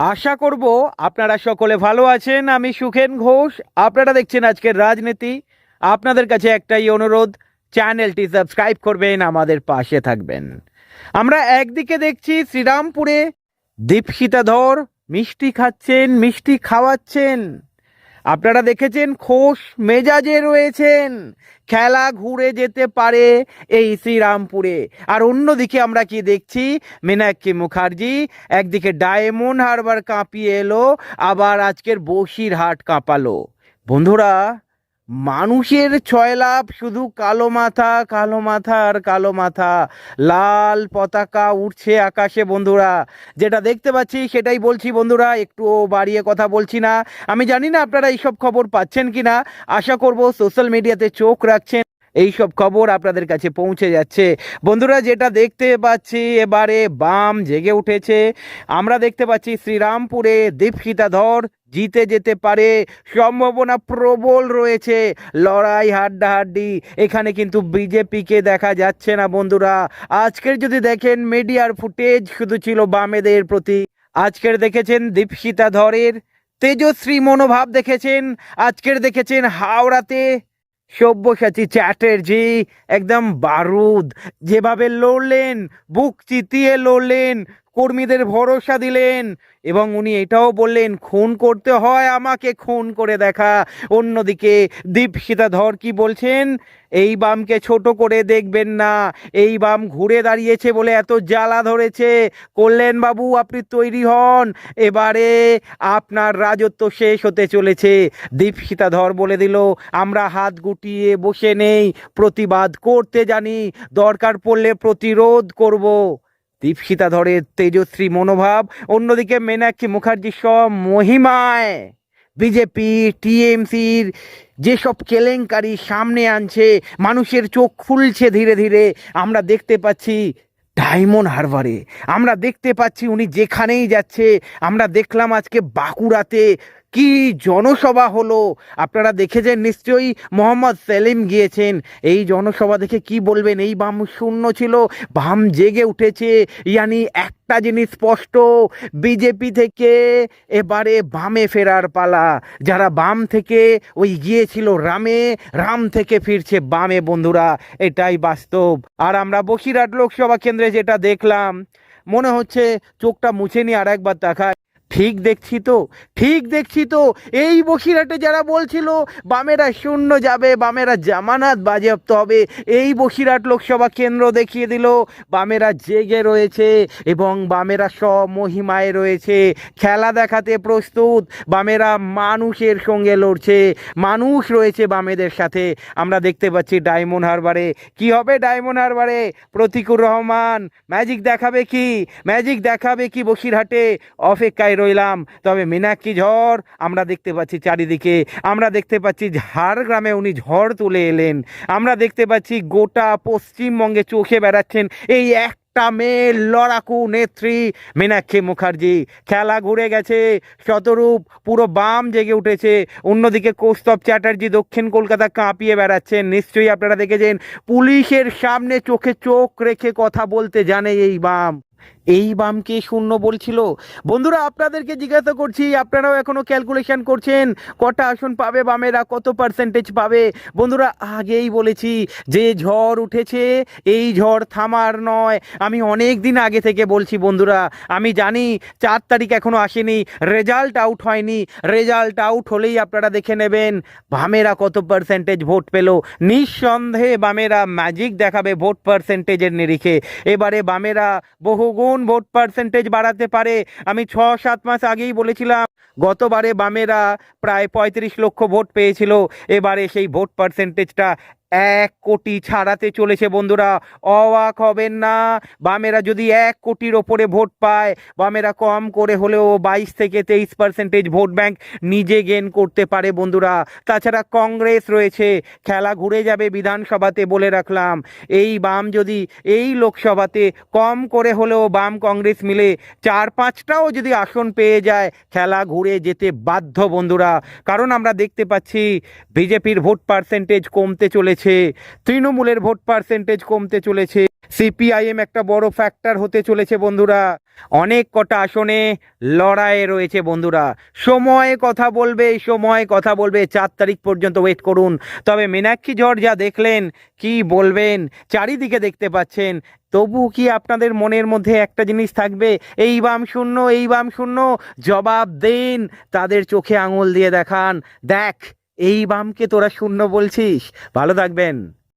আশা করব আপনারা সকলে ভালো আছেন, আমি সুখেন ঘোষ। আপনারা দেখছেন আজকের রাজনীতি। আপনাদের কাছে একটাই অনুরোধ, চ্যানেলটি সাবস্ক্রাইব করবেন, আমাদের পাশে থাকবেন। আমরা একদিকে দেখছি শ্রীরামপুরে দীপশিতা ধর মিষ্টি খাচ্ছেন, মিষ্টি খাওয়াচ্ছেন। আপনারা দেখেছেন খোশ মেজাজে রয়েছেন। খেলা ঘুরে যেতে পারে এই শ্রীরামপুরে। আর অন্যদিকে আমরা কি দেখছি? মীনাক্ষী মুখার্জি, একদিকে ডায়মন্ড হারবার কাঁপিয়ে এলো, আবার আজকের বসির হাট কাঁপালো। বন্ধুরা মানুষের ছয় লাভ, শুধু কালো মাথা কালো মাথা আর কালো মাথা। লাল পতাকা উঠছে আকাশে বন্ধুরা। যেটা দেখতে পাচ্ছি, সেটাই বলছি বন্ধুরা একটু বাড়িয়ে কথা বলছি না। আমি জানি না আপনারা এইসব খবর পাচ্ছেন কি না আশা করব সোশ্যাল মিডিয়াতে চোখ রাখছেন। এই সব খবর আপনাদের কাছে পৌঁছে যাচ্ছে। বন্ধুরা, যেটা দেখতে পাচ্ছি, এবারে বাম জেগে উঠেছে। আমরা দেখতে পাচ্ছি শ্রীরামপুরে দীপশিতা ধর জিতে যেতে পারে। সম্ভাবনা প্রবল রয়েছে। লড়াই, হাড্ডাহাড্ডি, এখানে কিন্তু বিজেপিকে দেখা যাচ্ছে না বন্ধুরা। আজকের যদি দেখেন মিডিয়ার ফুটেজ, শুধু ছিল বামেদের প্রতি। আজকের দেখেছেন দীপশিতা ধরের। তেজশ্রী মনোভাব দেখেছেন। আজকের দেখেছেন হাওড়াতে সব্যসাচী চ্যাটার্জি একদম বারুদ। যেভাবে লড়লেন বুক চিতিয়ে লড়লেন কর্মীদের ভরসা দিলেন এবং উনি এটাও বললেন, খুন করতে হয় আমাকে, খুন করে দেখা। অন্যদিকে দীপশিতা ধর কি বলছেন, এই বামকে ছোট করে দেখবেন না, এই বাম ঘুরে দাঁড়িয়েছে বলে এত জ্বালা ধরেছে। কল্যাণ বাবু, আপনি তৈরি হন। এবারে আপনার রাজত্ব শেষ হতে চলেছে। দীপশিতা ধর বলে দিল, আমরা হাত গুটিয়ে বসে নেই, প্রতিবাদ করতে জানি, দরকার পড়লে প্রতিরোধ করব। দীপশিতা ধরের তেজশ্রী মনোভাব, অন্যদিকে মেনাক্ষী মুখার্জির সব মহিমায়। বিজেপি টিএমসির যেসব কেলেঙ্কারি সামনে আনছে, মানুষের চোখ খুলছে ধীরে ধীরে, আমরা দেখতে পাচ্ছি ডায়মন্ড হারবারে। আমরা দেখতে পাচ্ছি উনি যেখানেই যাচ্ছে, আমরা দেখলাম আজকে বাঁকুড়াতে কি জনসভা হলো? আপনারা দেখেছেন, নিশ্চয়ই মোহাম্মদ সেলিম গিয়েছেন। এই জনসভা দেখে কি বলবেন? এই বাম শূন্য ছিল, বাম জেগে উঠেছে। ইয়ানি, একটা জিনিস স্পষ্ট, বিজেপি থেকে এবারে বামে ফেরার পালা। যারা বাম থেকে ওই গিয়েছিল রামে, রাম থেকে ফিরছে বামে, বন্ধুরা। এটাই বাস্তব। আর আমরা বসিরহাট লোকসভা কেন্দ্রে যেটা দেখলাম, মনে হচ্ছে চোখটা মুছে নিয়ে আর একবার তাকায় ঠিক দেখছি তো, ঠিক দেখছি তো। এই বসিরহাটে যারা বলছিল, বামেরা শূন্য যাবে, বামেরা জামানাত বাজেয়াপ্ত হবে, এই বসিরহাট লোকসভা কেন্দ্র দেখিয়ে দিল, বামেরা জেগে রয়েছে এবং বামেরা স্বমহিমায় রয়েছে। খেলা দেখাতে প্রস্তুত, বামেরা মানুষের সঙ্গে লড়ছে, মানুষ রয়েছে বামেদের সাথে। আমরা দেখতে পাচ্ছি ডায়মন্ড হারবারে। কি হবে ডায়মন্ড হারবারে? প্রতিকুর রহমান, ম্যাজিক দেখাবে কি? ম্যাজিক দেখাবে কি বসিরহাটে? অপেক্ষায় রইলাম। তবে মীনাক্ষী ঝড় আমরা দেখতে পাচ্ছি চারিদিকে। আমরা দেখতে পাচ্ছি ঝাড়গ্রামে উনি ঝড় তুলে এলেন। আমরা দেখতে পাচ্ছি গোটা পশ্চিমবঙ্গে চোখে বেড়াচ্ছেন এই এক একটা মেয়ে লড়াকু নেত্রী মীনাক্ষী মুখার্জি। খেলা ঘুরে গেছে, শতরূপ পুরো বাম জেগে উঠেছে। অন্যদিকে কৌস্তব চ্যাটার্জি দক্ষিণ কলকাতা কাঁপিয়ে বেড়াচ্ছেন। নিশ্চয়ই আপনারা দেখেছেন, পুলিশের সামনে চোখে চোখ রেখে কথা বলতে জানে এই বাম। এই বামকে শূন্য বলছিল। বন্ধুরা, আপনাদেরকে জিজ্ঞাসা করছি, আপনারাও এখনও ক্যালকুলেশন করছেন? কটা আসন পাবে বামেরা? কত পার্সেন্টেজ পাবে? বন্ধুরা, আগেই বলেছি, যে ঝড় উঠেছে, এই ঝড় থামার নয়। আমি অনেক দিন আগে থেকে বলছি, বন্ধুরা, আমি জানি, চার তারিখ এখনও আসেনি রেজাল্ট আউট হয়নি। রেজাল্ট আউট হলেই আপনারা দেখে নেবেন, বামেরা কত পার্সেন্টেজ ভোট পেল। নিঃসন্দেহে বামেরা ম্যাজিক দেখাবে ভোট পার্সেন্টেজের নিরিখে। এবারে বামেরা বহুগুণ ভোট পার্সেন্টেজ বাড়াতে পারে। আমি ছ, সাত মাস আগেই বলেছিলাম, গতবারে বামেরা প্রায় পঁয়ত্রিশ লক্ষ ভোট পেয়েছিল। এবারে সেই ভোট পার্সেন্টেজটা এক কোটি ছাড়াতে চলেছে বন্ধুরা। অবাক হবেন না? বামেরা যদি এক কোটির ওপরে ভোট পায়, বামেরা কম করে হলেও বাইশ থেকে তেইশ পার্সেন্টেজ ভোট ব্যাংক নিজে গেন করতে পারে বন্ধুরা। তাছাড়া কংগ্রেস রয়েছে, খেলা ঘুরে যাবে বিধানসভাতে বলে রাখলাম। এই বাম যদি এই লোকসভাতে কম করে হলেও বাম কংগ্রেস মিলে চার পাঁচটাও যদি আসন পেয়ে যায়, খেলা ঘুরে যেতে বাধ্য বন্ধুরা। কারণ আমরা দেখতে পাচ্ছি, বিজেপির ভোট পার্সেন্টেজ কমতে চলেছে তৃণমূলের ভোট পার্সেন্টেজ কমতে চলেছে। সিপিআইএম একটা বড় ফ্যাক্টর হতে চলেছে বন্ধুরা। অনেক কটা আসনে লড়াইয়ে রয়েছে বন্ধুরা। সময় কথা বলবে, সময় কথা বলবে। চার তারিখ পর্যন্ত ওয়েট করুন। তবে মীনাক্ষী ঝড় যা দেখলেন, কি বলবেন, চারিদিকে দেখতে পাচ্ছেন। তবু কি আপনাদের মনের মধ্যে একটা জিনিস থাকবে? এই বাম শূন্য, এই বাম শূন্য, জবাব দিন। তাদের চোখে আঙুল দিয়ে দেখান। দেখ এই বামকে তোরা শূন্য বলছিস। ভালো থাকবেন।